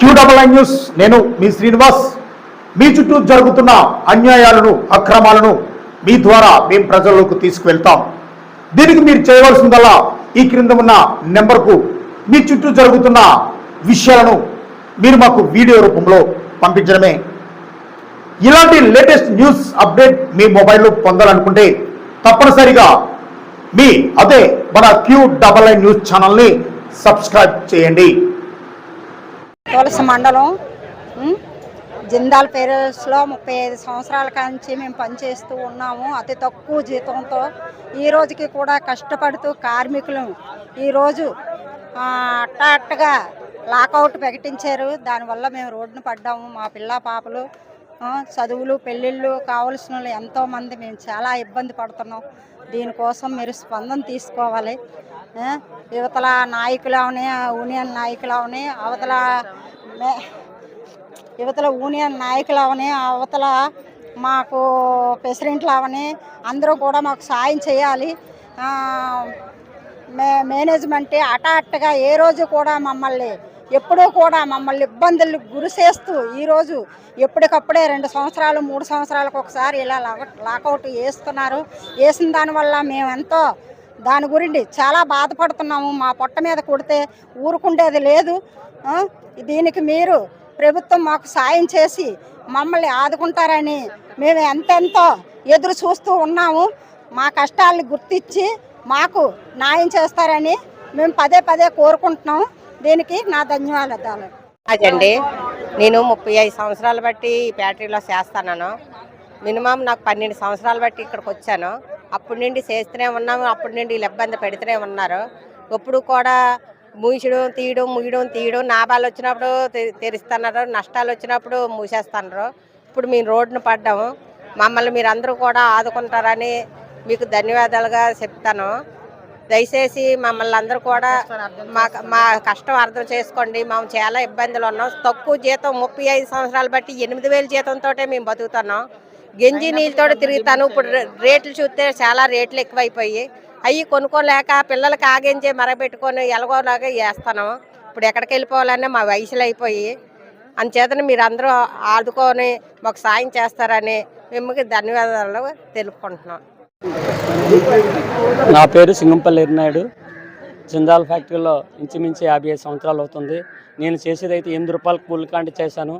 Queue double I news. నేను మీ శ్రీనివాస్. మీ చుట్టూ జరుగుతున్న అన్యాయాలను అక్రమాలను మీ ద్వారా మేము ప్రజల్లోకి తీసుకువెళ్తాం. దీనికి మీరు చేయవలసిందల్లా ఈ క్రింద ఉన్న నెంబర్కు మీ చుట్టూ జరుగుతున్న విషయాలను మీరు మాకు వీడియో రూపంలో పంపించడమే. ఇలాంటి లేటెస్ట్ న్యూస్ అప్డేట్ మీ మొబైల్లో పొందాలనుకుంటే తప్పనిసరిగా మీ అదే మన క్యూ డబల్ ఐ న్యూస్ ఛానల్ని సబ్స్క్రైబ్ చేయండి. తులసి మండలం జిందాల్ పేరెస్లో ముప్పై ఐదు సంవత్సరాల కాంచి మేము పనిచేస్తూ ఉన్నాము అతి తక్కువ జీతంతో. ఈ రోజుకి కూడా కష్టపడుతూ కార్మికులు ఈరోజు అట్టాట్టుగా లాకౌట్ ప్రకటించారు. దానివల్ల మేము రోడ్డును పడ్డాము. మా పిల్ల పాపలు చదువులు పెళ్ళిళ్ళు కావలసిన వాళ్ళు ఎంతోమంది మేము చాలా ఇబ్బంది పడుతున్నాం. దీనికోసం మీరు స్పందన తీసుకోవాలి. యువతల నాయకులవని యూనియన్ నాయకులవని అవతల మే- యువతల యూనియన్ నాయకులవని అవతల మాకు ప్రెసిడెంట్లు అవని అందరూ కూడా మాకు సాయం చేయాలి. మే మేనేజ్మెంట్ అటాట్టుగా ఏ రోజు కూడా మమ్మల్ని ఎప్పుడూ కూడా మమ్మల్ని ఇబ్బందులు గురి చేస్తూ ఈరోజు ఎప్పటికప్పుడే రెండు సంవత్సరాలు మూడు సంవత్సరాలకు ఒకసారి ఇలా లాక్ లాకౌట్ వేస్తున్నారు వేసిన దానివల్ల మేమెంతో దాని గురించి చాలా బాధపడుతున్నాము. మా పొట్ట మీద కొడితే ఊరుకుండేది లేదు. దీనికి మీరు ప్రభుత్వం మాకు సాయం చేసి మమ్మల్ని ఆదుకుంటారని మేము ఎంతెంతో ఎదురు చూస్తూ ఉన్నాము. మా కష్టాలను గుర్తించి మాకు న్యాయం చేస్తారని మేము పదే పదే కోరుకుంటున్నాం దీనికి నా ధన్యవాదాలు. అదండి నేను ముప్పై ఐదు సంవత్సరాలు బట్టి ఈ ఫ్యాక్టరీలో చేస్తాను మినిమం నాకు పన్నెండు సంవత్సరాలు బట్టి ఇక్కడికి వచ్చాను. అప్పటి నుండి చేస్తూనే ఉన్నాము అప్పటి నుండి వీళ్ళు ఇబ్బంది పెడుతూనే ఉన్నారు. ఇప్పుడు కూడా మూసడం తీయడం ముయ్యడం తీయడం లాభాలు వచ్చినప్పుడు తె- తెరుస్తున్నారు నష్టాలు వచ్చినప్పుడు మూసేస్తున్నారు. ఇప్పుడు మేము రోడ్డును పడ్డాము. మమ్మల్ని మీరు అందరూ కూడా ఆదుకుంటారని మీకు ధన్యవాదాలుగా చెప్తాను. దయచేసి మమ్మల్ని అందరూ కూడా మా మా కష్టం అర్థం చేసుకోండి. మేము చాలా ఇబ్బందులు ఉన్నాం. తక్కువ జీతం ముప్పై ఐదు సంవత్సరాలు బట్టి ఎనిమిది వేల జీతంతో మేము బతుకుతున్నాం. గంజి నీళ్ళతో తిరుగుతాను ఇప్పుడు రేట్లు చూస్తే చాలా రేట్లు ఎక్కువైపోయి అవి కొనుక్కోలేక పిల్లలకి ఆగించి మరగబెట్టుకొని ఎలాగోలాగా వేస్తాను ఇప్పుడు ఎక్కడికి వెళ్ళిపోవాలన్నా మా వయసులు అయిపోయి అంచేతను మీరు అందరూ ఆదుకొని మాకు సాయం చేస్తారని మిమ్మల్ని ధన్యవాదాలు తెలుపుకుంటున్నాం. నా పేరు సింగంపల్లి ఎరినాయుడు జిందాల్ ఫ్యాక్టరీలో ఇంచుమించు యాభై ఐదు సంవత్సరాలు అవుతుంది. నేను చేసేది అయితే ఎనిమిది రూపాయల కూలి కాంటి చేశాను.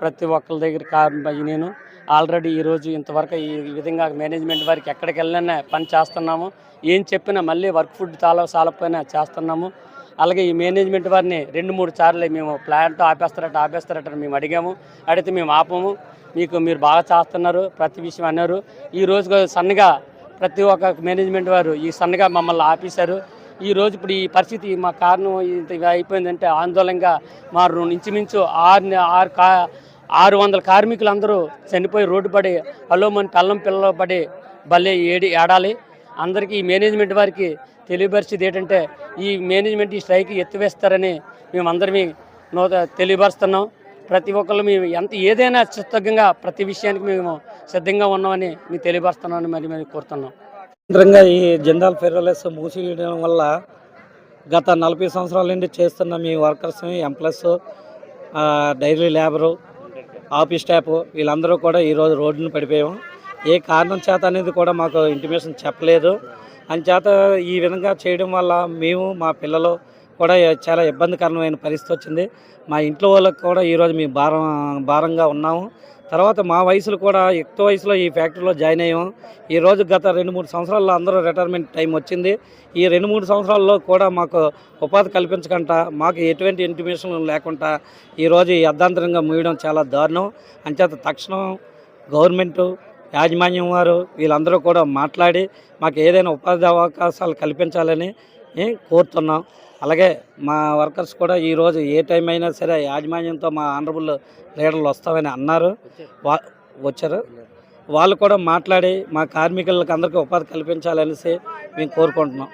ప్రతి ఒక్కరి దగ్గర నేను ఆల్రెడీ ఈరోజు ఇంతవరకు ఈ విధంగా మేనేజ్మెంట్ వారికి ఎక్కడికి వెళ్ళినా పని చేస్తున్నాము. ఏం చెప్పినా మళ్ళీ వర్క్ ఫుడ్ చాలా చాలకపోయినా చేస్తున్నాము. అలాగే ఈ మేనేజ్మెంట్ వారిని రెండు మూడు సార్లు మేము ప్లాంట్ ఆపేస్తారట ఆపేస్తారట మేము అడిగాము. అడిగితే మేము ఆపము. మీకు మీరు బాగా చేస్తున్నారు ప్రతి విషయం అన్నారు. ఈ రోజు సన్నగా ప్రతి ఒక్క మేనేజ్మెంట్ వారు ఈ సన్నగా మమ్మల్ని ఆపేశారు. ఈ రోజు ఇప్పుడు ఈ పరిస్థితి మా కారణం ఇంత అయిపోయిందంటే ఆందోళనగా మా ఇంచుమించు ఆరు ఆరు కా ఆరు వందల కార్మికులు అందరూ చనిపోయి రోడ్డు పడి అలోమని పెళ్ళం పిల్లలు పడి భలే ఏడి ఏడాలి. అందరికీ ఈ మేనేజ్మెంట్ వారికి తెలియపరిచేది ఏంటంటే ఈ మేనేజ్మెంట్ ఈ స్ట్రైక్ ఎత్తివేస్తారని మేమందరమీ నూత తెలియపరుస్తున్నాం. ప్రతి ఒక్కళ్ళు మేము ఎంత ఏదైనా చిత్తగ్గా ప్రతి విషయానికి మేము సిద్ధంగా ఉన్నామని మీకు తెలియపరుస్తున్నామని మరి మేము కోరుతున్నాం. కేంద్రంగా ఈ జిందాల్ ఫెర్రలెస్ మూసివేయడం వల్ల గత నలభై సంవత్సరాల నుండి చేస్తున్న మీ workers employees daily labour office staff వీళ్ళందరూ కూడా ఈరోజు రోడ్డును పడిపోయాం. ఏ కారణం చేత అనేది కూడా మాకు ఇంటిమేషన్ చెప్పలేదు. అంచేత ఈ విధంగా చేయడం వల్ల మేము మా పిల్లలు కూడా చాలా ఇబ్బందికరమైన పరిస్థితి వచ్చింది. మా ఇంట్లో వాళ్ళకి కూడా ఈరోజు మేము భారం భారంగా ఉన్నాము. తర్వాత మా వయసులో కూడా ఎక్కువ వయసులో ఈ ఫ్యాక్టరీలో జాయిన్ అయ్యాం. ఈ రోజు గత రెండు మూడు సంవత్సరాల్లో అందరూ రిటైర్మెంట్ టైం వచ్చింది. ఈ రెండు మూడు సంవత్సరాల్లో కూడా మాకు ఉపాధి కల్పించకుండా మాకు ఎటువంటి ఇంటిమేషన్ లేకుండా ఈరోజు ఈ అర్ధాంతరంగా మూయడం చాలా దారుణం. అంచేత తక్షణం గవర్నమెంటు యాజమాన్యం వారు వీళ్ళందరూ కూడా మాట్లాడి మాకు ఏదైనా ఉపాధి అవకాశాలు కల్పించాలని కోరుతున్నాం. అలాగే మా వర్కర్స్ కూడా ఈరోజు ఏ టైం అయినా సరే యాజమాన్యంతో మా ఆనరబుల్ లీడర్లు వస్తామని అన్నారు. వా వచ్చారు. వాళ్ళు కూడా మాట్లాడి మా కార్మికులకు అందరికీ ఉపాధి కల్పించాలనేసి మేము కోరుకుంటున్నాం.